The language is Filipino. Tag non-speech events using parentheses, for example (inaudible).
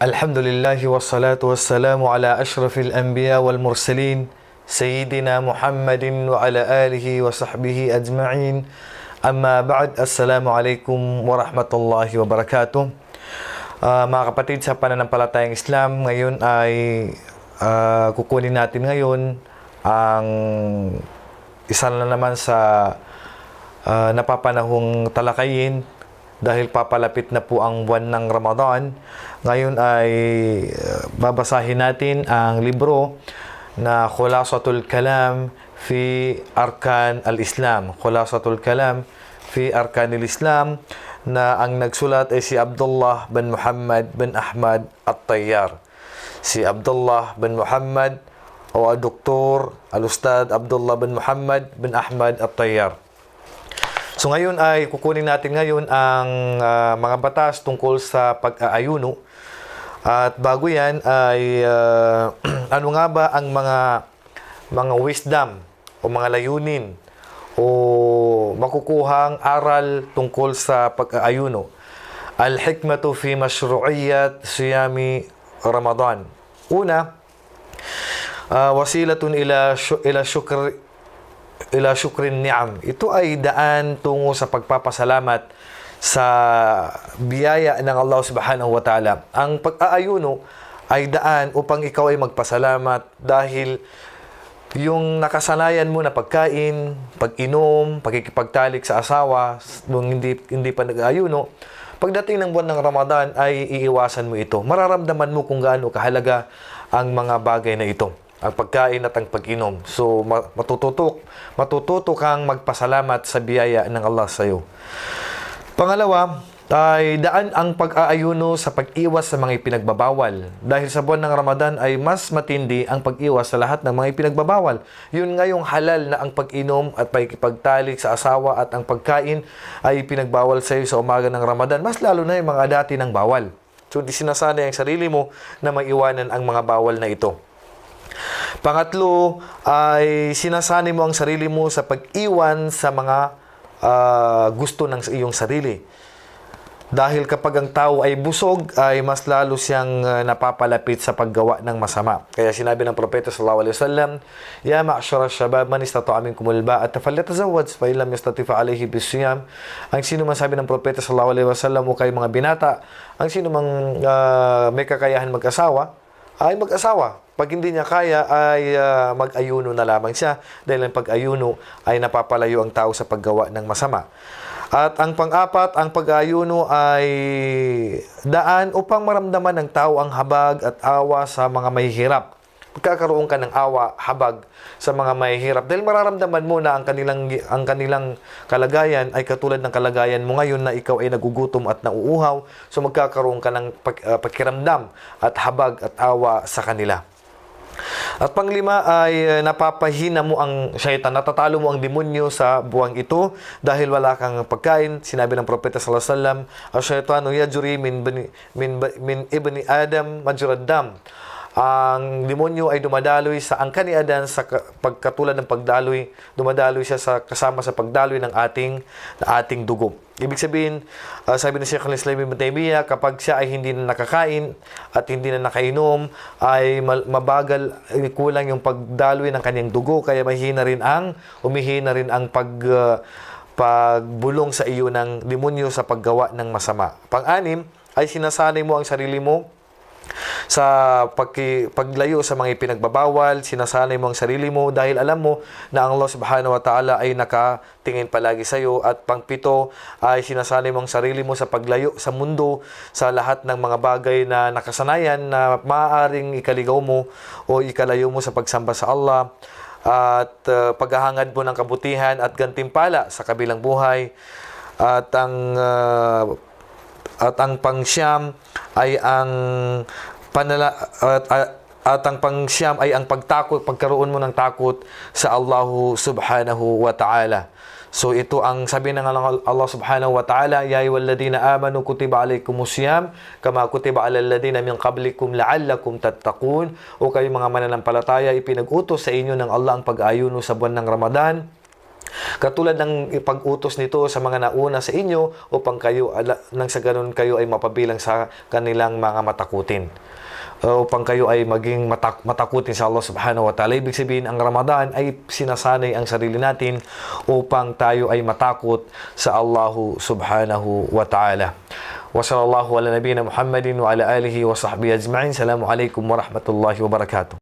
Alhamdulillah wassalatu wassalamu ala ashrafil anbiya wal mursalin Sayyidina Muhammadin wa ala alihi wa sahbihi ajma'in. Amma ba'd, assalamu alaikum wa rahmatullahi wa barakatuh. Uh, Mga kapatid sa pananampalatayang Islam Ngayon ay uh, kukunin natin ngayon Ang isa na naman sa uh, napapanahong talakayin dahil papalapit na po ang buwan ng Ramadan. Ngayon ay ah, babasahin natin ang libro na Khulasatul Kalam fi Arkan al-Islam. Khulasatul Kalam fi Arkan al-Islam na ang nagsulat ay si Abdullah bin Muhammad bin Ahmad At-Tayyar. Si Abdullah bin Muhammad o Dr. Al-Ustad Abdullah bin Muhammad bin Ahmad At-Tayyar. So ngayon ay kukunin natin ngayon ang ah, mga batas tungkol sa pag-aayuno. At bago yan ay ah, (clears throat) ano nga ba ang mga mga wisdom o mga layunin o makukuhang aral tungkol sa pag-aayuno. Al-hikmatu fi mashru'iyyat siyami Ramadan. Una, ah, wasilatun ila ila syukr ila syukrin ni'am. Ito ay daan tungo sa pagpapasalamat sa biyaya ng Allah Subhanahu wa Ta'ala. Ang pag-aayuno ay daan upang ikaw ay magpasalamat dahil yung nakasanayan mo na pagkain, pag-inom, pagkikipagtalik sa asawa nung hindi hindi pa nag-aayuno, pagdating ng buwan ng Ramadan ay iiwasan mo ito. Mararamdaman mo kung gaano kahalaga ang mga bagay na ito ang pagkain at ang pag-inom. So, ma- matututok, matututo kang magpasalamat sa biyaya ng Allah sa iyo. Pangalawa, ay daan ang pag-aayuno sa pag-iwas sa mga ipinagbabawal. Dahil sa buwan ng Ramadan ay mas matindi ang pag-iwas sa lahat ng mga ipinagbabawal. Yun nga yung halal na ang pag-inom at pagkipagtalik sa asawa at ang pagkain ay pinagbawal sa iyo sa umaga ng Ramadan. Mas lalo na yung mga dati ng bawal. So, di sinasanay ang sarili mo na maiwanan ang mga bawal na ito. Pangatlo ay sinasanay mo ang sarili mo sa pag-iwan sa mga ah, gusto ng iyong sarili. Dahil kapag ang tao ay busog, ay mas lalo siyang ah, napapalapit sa paggawa ng masama. Kaya sinabi ng Propeta sallallahu alaihi wasallam, "Ya ma'shara shabab man istata'a minkum al-ba'ata falyatazawwaj fa illam yastati fa alayhi bisiyam." Ang sino man sabi ng Propeta sallallahu alaihi wasallam o kay mga binata, ang sino mang ah, may kakayahan mag-asawa, ay mag-asawa. Pag hindi niya kaya, ay ah, mag-ayuno na lamang siya dahil ang pag-ayuno ay napapalayo ang tao sa paggawa ng masama. At ang pang-apat, ang pag-ayuno ay daan upang maramdaman ng tao ang habag at awa sa mga mahihirap. Magkakaroon ka ng awa, habag sa mga mahihirap dahil mararamdaman mo na ang kanilang ang kanilang kalagayan ay katulad ng kalagayan mo ngayon na ikaw ay nagugutom at nauuhaw so magkakaroon ka ng pag- ah, pakiramdam at habag at awa sa kanila. At panglima ay eh, napapahina mo ang syaitan, natatalo mo ang demonyo sa buwang ito dahil wala kang pagkain. Sinabi ng propeta sallallahu alaihi wasallam, "Asyaitanu yajri min bani, min min ibni Adam majrad dam." Ang demonyo ay dumadaloy sa angkan ni Adan sa ka- pagkatulad ng pagdaloy, dumadaloy siya sa kasama sa pagdaloy ng ating ng ating dugo. Ibig sabihin, ah, sabi ni Sheikh al-Islam Ibn Taymiyyah, kapag siya ay hindi na nakakain at hindi na nakainom, ay mabagal, kulang yung pagdaloy ng kanyang dugo, kaya mahina rin ang, umihina rin ang pag, ah, pagbulong sa iyo ng demonyo sa paggawa ng masama. Pang-anim, ay sinasanay mo ang sarili mo sa pagki, paglayo sa mga ipinagbabawal, sinasanay mo ang sarili mo dahil alam mo na ang Allah subhanahu wa ta'ala ay nakatingin palagi sa iyo at pangpito ay sinasanay mo ang sarili mo sa paglayo sa mundo sa lahat ng mga bagay na nakasanayan na maaaring ikaligaw mo o ikalayo mo sa pagsamba sa Allah. At uh, paghahangad mo ng kabutihan at gantimpala sa kabilang buhay. At ang uh, at ang pangsyam ay ang panala at, at, ang pangsyam ay ang pagtakot pagkaroon mo ng takot sa Allah subhanahu wa ta'ala So ito ang sabi ng Allah subhanahu wa ta'ala, Ya ayyuhalladhina amanu kutiba alaykumus siyam kama kutiba alal ladina min qablikum la'allakum tattaqun. O kayo mga mananampalataya, ipinag-utos sa inyo ng Allah ang pag-ayuno sa buwan ng Ramadan Katulad ng pag-utos nito sa mga nauna sa inyo upang kayo ala, nang sa ganun kayo ay mapabilang sa kanilang mga matakutin. Upang kayo ay maging matak- matakutin sa Allah subhanahu wa ta'ala. Ibig sabihin, ang Ramadan ay sinasanay ang sarili natin upang tayo ay matakot sa Allah subhanahu wa ta'ala. Wa sallallahu ala nabiyina Muhammadin wa ala alihi wa sahbihi ajma'in. Assalamu alaikum wa rahmatullahi wa barakatuh.